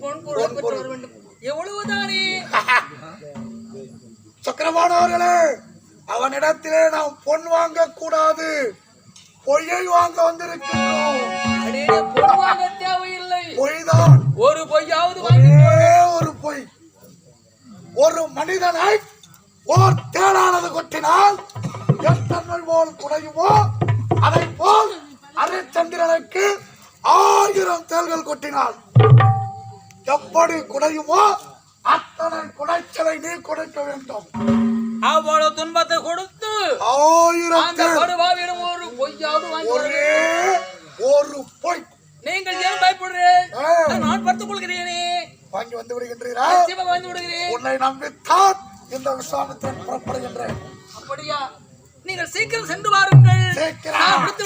பொன் பொருள் பெற்று வர வேண்டும். எவ்வளவுதானே? சக்கரபான் அவர்களே அவனிடத்திலே நாம் பொன் வாங்க கூடாது பொய்யை வாங்க வந்திருக்கின்றோம். அடே பொன் வாங்க தேவையில்லை. பொய்தான். ஒரு பொய்யாவது ஒரே பொய். ஒரு மனிதனை ஓர் தேடானது கொட்டினால் எத்தனை போல் குடையுமோ அதை போல் அரைச்சந்திரனுக்கு ஆயிரம் தேள்கள் கொட்டினால் எப்படி குடையுமோ அத்தனை குடைச்சலை நீ குடைக்க வேண்டும். அவ்வளவு துன்பத்தை கொடுத்து ஆயிரம் படுபாவிடம் ஒரு பொய்யாவது ஒரே ஒரு பொய். நீங்கள் ஏன் பயப்படுறேன். நான் படுத்துக் கொள்கிறேனே. வாங்கி வந்து விடுகின்றீரா? வந்து விடுகிறேன். உன்னை நம்பித்தான் இந்த விசாமித்திரன் புறப்படுகின்றேன். அப்படியா? நீங்கள் சீக்கிரம் சென்று வாருங்கள். சீக்கிரம். நான் விடுத்து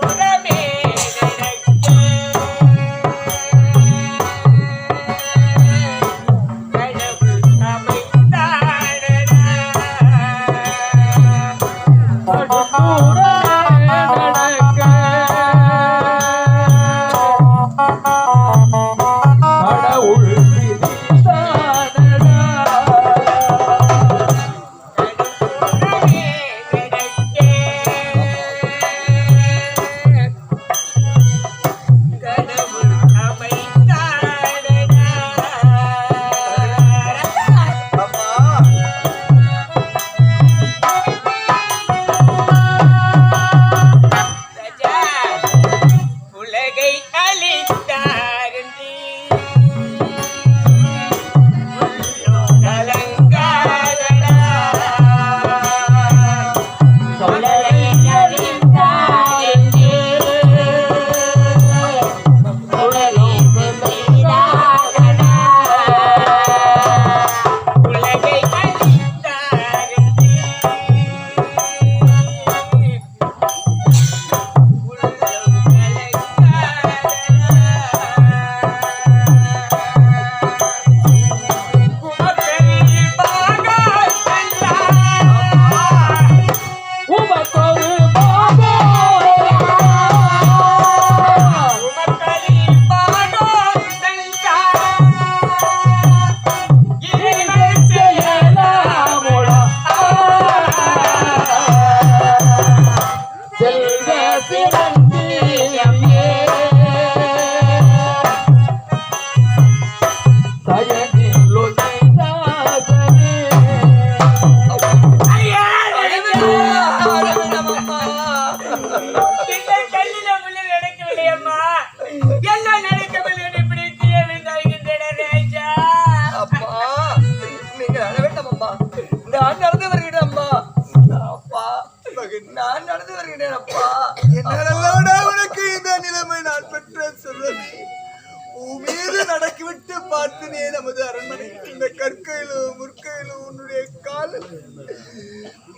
remedy.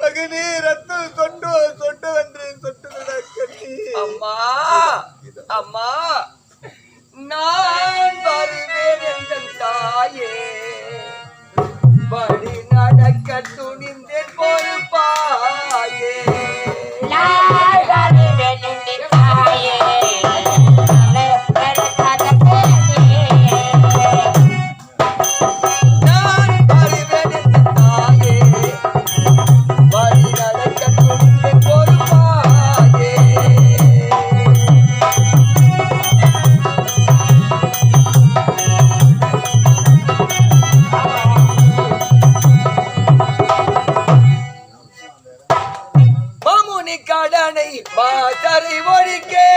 மகனே ரத்தம் சொட்டோ மாமுனி கடனை மாதரை ஒழிக்கே.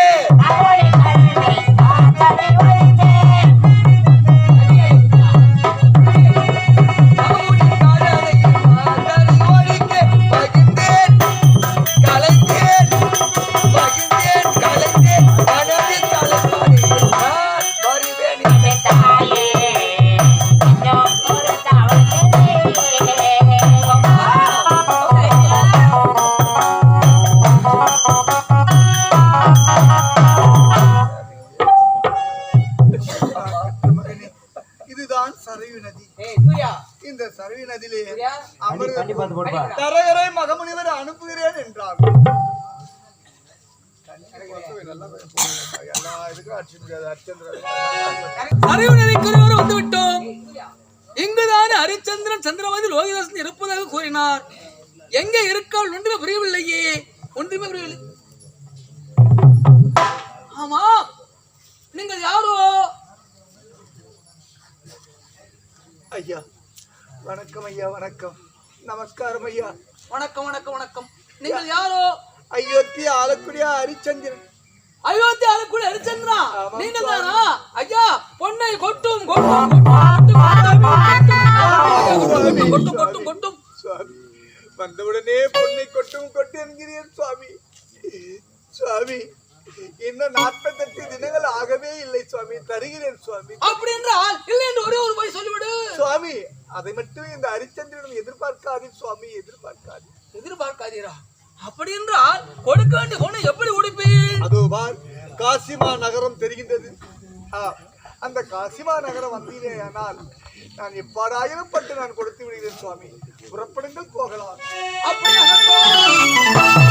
எல்லா இதுக்கும் அடிச்சு முடியாது அர்ச்சந்திரன் அறிவுநதிக்குரியவர் வந்து விட்டோம் இங்குதான் ஹரிச்சந்திரன் சந்திரமதி லோகிதாசன் இருப்பதாக கூறினார். எங்க இருக்கால் ஒன்றுமே புரியவில்லையே. ஒன்றுமே புரியவில்லை. ஆமா நீங்கள் யாரோ? ஐயா வணக்கம் ஐயா வணக்கம். நமஸ்காரம் ஐயா. வணக்கம் வணக்கம் வணக்கம். நீங்கள் யாரோ? அயோத்தி ஆளக்கூடிய ஹரிச்சந்திரன். அயோத்தி ஆமாம் நீங்கள் தானா ஐயா பொன்னை கொட்டும் கொட்டும் கொட்டும், கொட்டும் கொட்டும் கொட்டும் கொட்டும் சுவாமி வந்தவுடனே பொண்ணை கொட்டும் கொட்டு என்கிறேன் சுவாமி சுவாமி இன்னும் நாற்பத்தெட்டு தினங்கள் ஆகவே இல்லை சுவாமி தருகிறேன் சுவாமி அப்படி என்றால் இல்லை என்று ஒரே ஒரு போய் சொல்லிவிடு சுவாமி அதை மட்டும் இந்த ஹரிச்சந்திரன் எதிர்பார்க்காதே சுவாமி எதிர்பார்க்காதே எதிர்பார்க்காதீரா அப்படி என்றால் கொடுக்க வேண்டிய பொண்ணை எப்படி உடுப்பீர் அதோ பார் காசிமா நகரம் தெரிகின்றது. அந்த காசிமா நகரம் வந்தீரேயானால் நான் எப்பாடாயிரம் பட்டு நான் கொடுத்து விடுகிறேன் சுவாமி. புறப்படுங்கள் போகலாம். அப்படியாகட்டும்.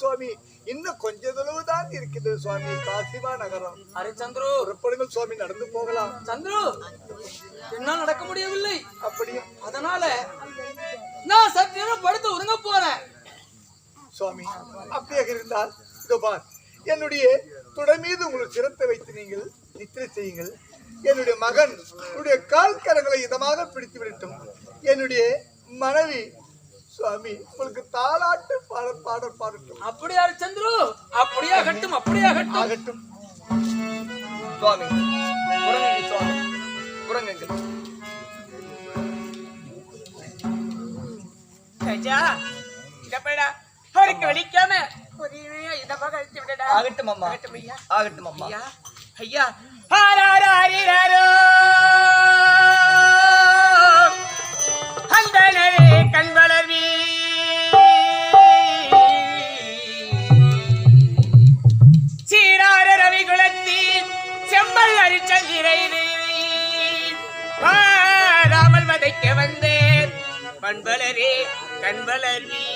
சுவாமி. இன்னும் கொஞ்ச தொலைவு தான் இருக்கின்றது சுவாமி. காசிமா நகரம். அரிச்சந்திரு புறப்படுங்கள் சுவாமி நடந்து போகலாம். சந்துரு என்னால் நடக்க முடியவில்லை. அப்படியும் அதனால நான் சற்று நேரம் படுத்து உறங்க போறேன். சுவாமி அப்படியாக இருந்தால் இதோ பார். என்னுடைய தொடை மீது உங்கள் சிரத்தை வைத்து நீங்கள் நித்திரை செய்யுங்கள். என்னுடைய மகன் உன்னுடைய கால் கரங்களை இதமாக பிடித்து விடட்டும். என்னுடைய மனைவி சுவாமி உங்களுக்கு தாளாட்டு பாட பாடல் பாடட்டும். அப்படியா அரிச்சந்திரு அப்படியாகட்டும் அப்படியாகட்டும் ஆகட்டும். சுவாமி உறங்குங்கள் சுவாமி உறங்குங்கள் ராஜா இத போடா அவருக்கு வலிக்காம பொறுமையா இதமா கழித்து விடடா. ஆகட்டும் அம்மா. ஆகட்டும் ஐயா. ஆகட்டும் அம்மா. ஐயா. ஐயா. ஆராராரிராரோ அந்தனரே கண்டனை கண்வளவி சீரார ரவிகுலத்தி செம்மல் அரிச்சந்திரை ராமல் மதைக்க வந்தேன். பண்பலரே கண்வளர்வீ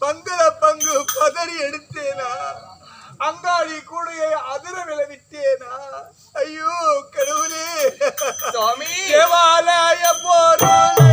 பங்குல பங்கு பதறி எடுத்தேனா? அங்காடி கூடையை அதிர விளைவிட்டேனா ஐயோ கடவுளே. சுவாமி. தேவாலய போறோம்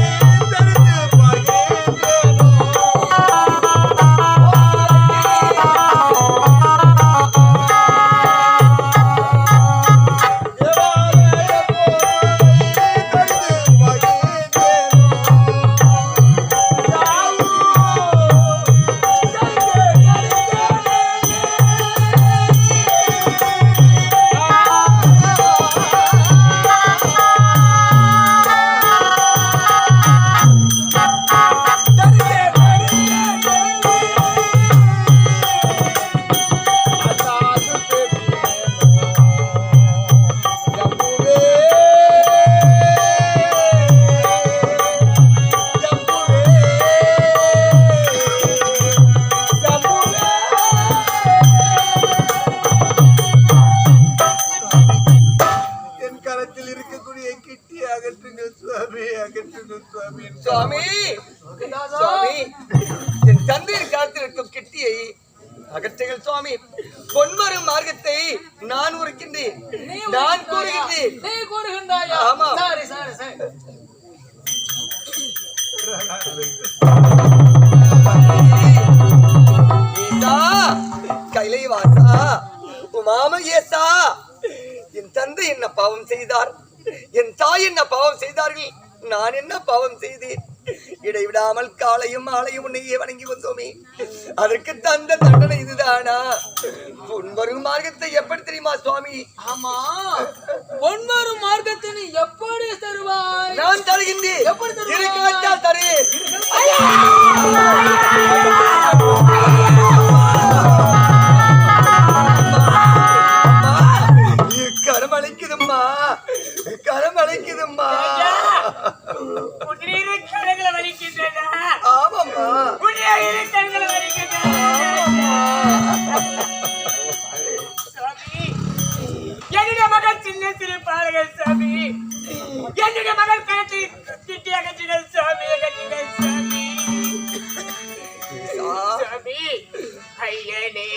தந்தை என்ன பாவம் செய்தார்? என் தாய் என்ன பாவம் செய்தார்கள்? நான் என்ன பாவம் செய்தேன்? இடைவிடாமல் காலையும் மாலையும் உன்னையே வணங்கி வந்தோமே. அதற்கு தந்த தண்டனை இதுதானா? பொன்வரும் மார்க்கத்தை எப்படி தெரியுமா சுவாமி? ஆமா. பொன்வரும் மார்க்கத்தை எப்படி தருவாய்? நான் தருகின்றேன். எப்படி தருவாய்? தரு கரம் வலிக்குதும்மா உன்னிரு கரங்களை வலிக்கின்றன ஆமாம்மா. உன்னிரு கரங்களை வலிக்கின்றன என்னுடைய மகள் சின்ன சிறு பாடகர் சாமி. என்னுடைய மகள் கரத்தை திட்டி அகற்றினர் சாமி சாமி. சாமி ஐயனே.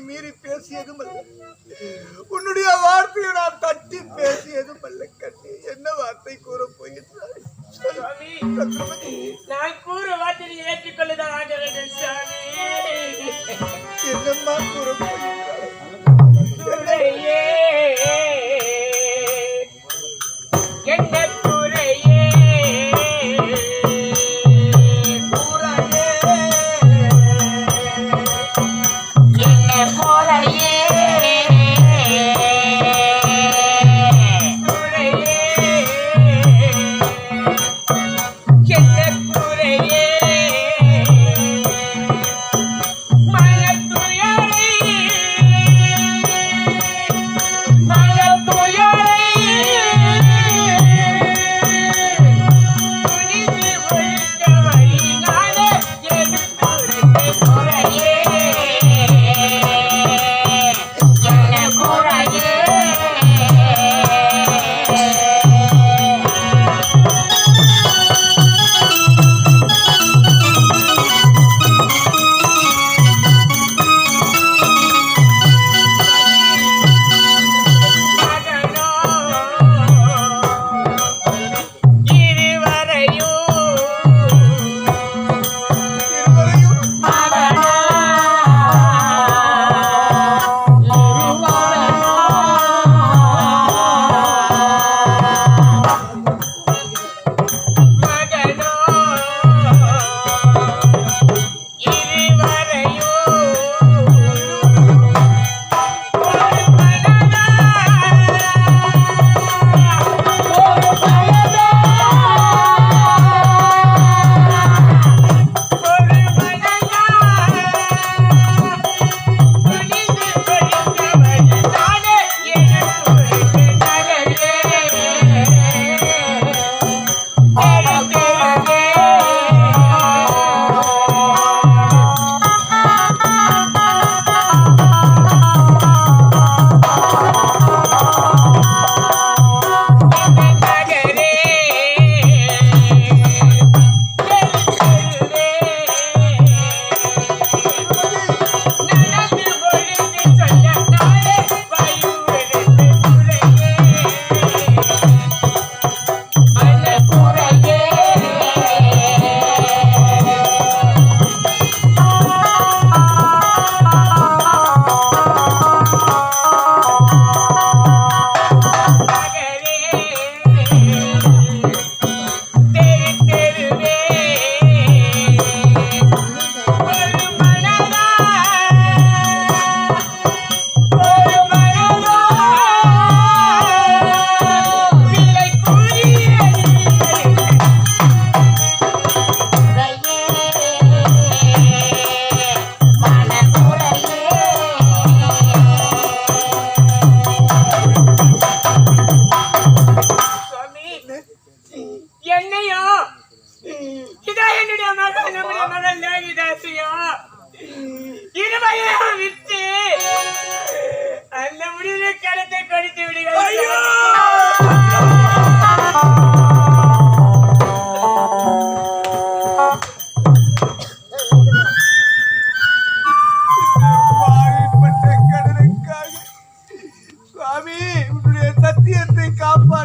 மீறி பேசியதும் அல்ல உன்னுடைய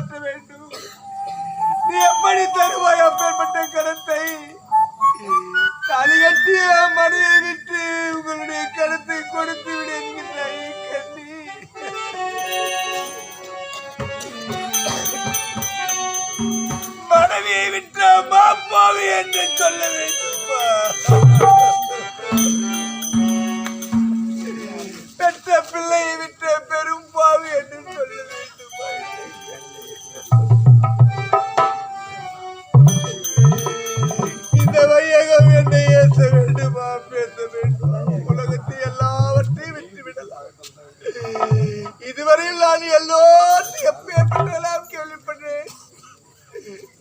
காப்பாற்ற வேண்டும். நீ எப்படி தருவாய்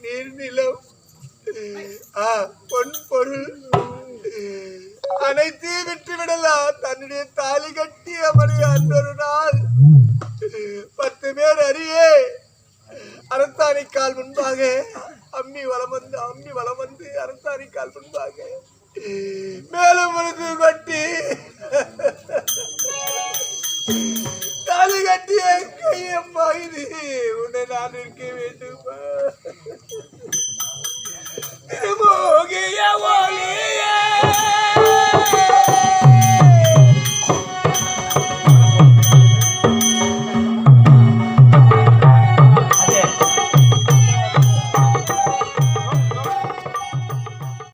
நீர் நிலம் ஆ, பொன் பொருள் அனைத்தையும் விட்டுவிடலாம். தன்னுடைய தாலி கட்டி அவனை அன்றொரு நாள் பத்து பேர் அறியே அரசாணிக்கால் முன்பாக அம்மி வளம் வந்து அம்மி வளம் வந்து அரசாணிக்கால் முன்பாக மேலும் ஒரு கொட்டி தாலி கட்டிய கையப்பா இது உன்னை நான் இருக்க வேண்டுமா? திருமோகிய ஒளியே